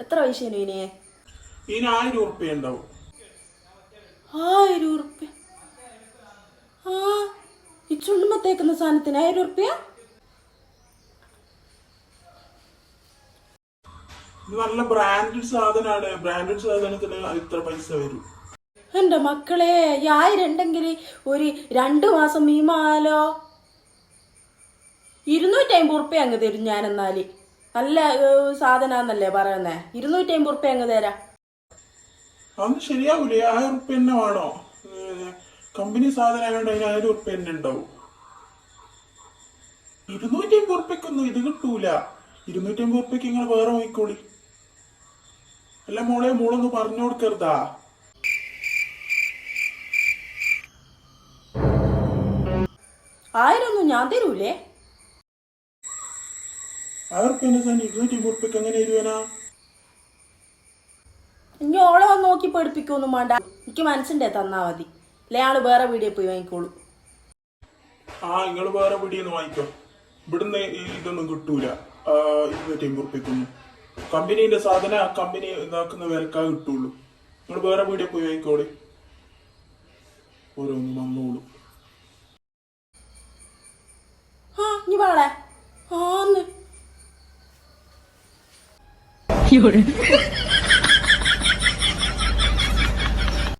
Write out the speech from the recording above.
എത്ര പൈസയാണ് ഇനി? ഇതിന് ആയിരം ഉറുപ്പ്യ ഉണ്ടാവും. ആയിരം ഉറുപ്പ്യ ആ ഈ ചുണ്ടുമ്പ തേക്കുന്ന സാധനത്തിന് ആയിരം ഉറുപ്പ്യ ഇത് നല്ല ബ്രാൻഡഡ് സാധനമാണ് ബ്രാൻഡഡ് സാധനത്തിന് ഇത്ര പൈസ വരും. എന്റെ മക്കളെ ഈ ആയിരം ഉണ്ടെങ്കിൽ ഒരു രണ്ടു മാസം മീമാലോ ഇരുന്നൂറ്റി അമ്പത് ഉറുപ്പ്യ അങ്ങ് തരും ഞാൻ എന്നാൽ നല്ല സാധനാന്നല്ലേ പറയുന്നേ? ഇരുന്നൂറ്റി അമ്പത് റുപ്യ അങ്ങ് തരാം. അതൊന്നും ശരിയാവൂലേ? ആയിരം റുപ്യ തന്നെ വേണോ? കമ്പനി സാധനം ആയതുകൊണ്ട് അതിന് ആയിരം റുപ്യ തന്നെ ഉണ്ടാവും. ഇരുന്നൂറ്റി അമ്പത് റുപ്യക്കൊന്നും ഇത് കിട്ടൂല. ഇരുന്നൂറ്റി അമ്പത് റുപ്യക്ക് നിങ്ങൾ വേറെ നോക്കിക്കോളി അല്ല മോളെ മോളൊന്ന് പറഞ്ഞു കൊടുക്കരുതാ. ആയിരം ഒന്നും ഞാൻ തരൂലേ? ആയിരം എന്നെ സാധനം ഇരുന്നൂറ്റി മുറിപ്പിക്ക് എങ്ങനെ ഇരുവനാ ഇനി ഓളെ വന്ന് നോക്കി പഠിപ്പിക്കൊന്നും വേണ്ട എനിക്ക് മനസ്സിന്റെ തന്നാ മതി. അല്ലെ ആൾ വേറെ വീഡിയോ പോയി വാങ്ങിക്കോളൂ. ആ നിങ്ങൾ വേറെ വീഡിയോ വാങ്ങിക്കോ. ഇവിടുന്ന് ഇതൊന്നും കിട്ടൂല. ഇരുന്നൂറ്റി മുറിപ്പിക്കുന്നു കമ്പനിന്റെ കമ്പനീന്റെ സാധനം ആ കമ്പനി ഇതാക്കുന്ന വിലക്കാ കിട്ടുള്ളൂ. നിങ്ങൾ വേറെ വീഡിയോ പോയി വാങ്ങിക്കോളി. ഓരോന്ന് വന്നോളൂ. ആ ഇനി പാളെ ആന്ന് 有人，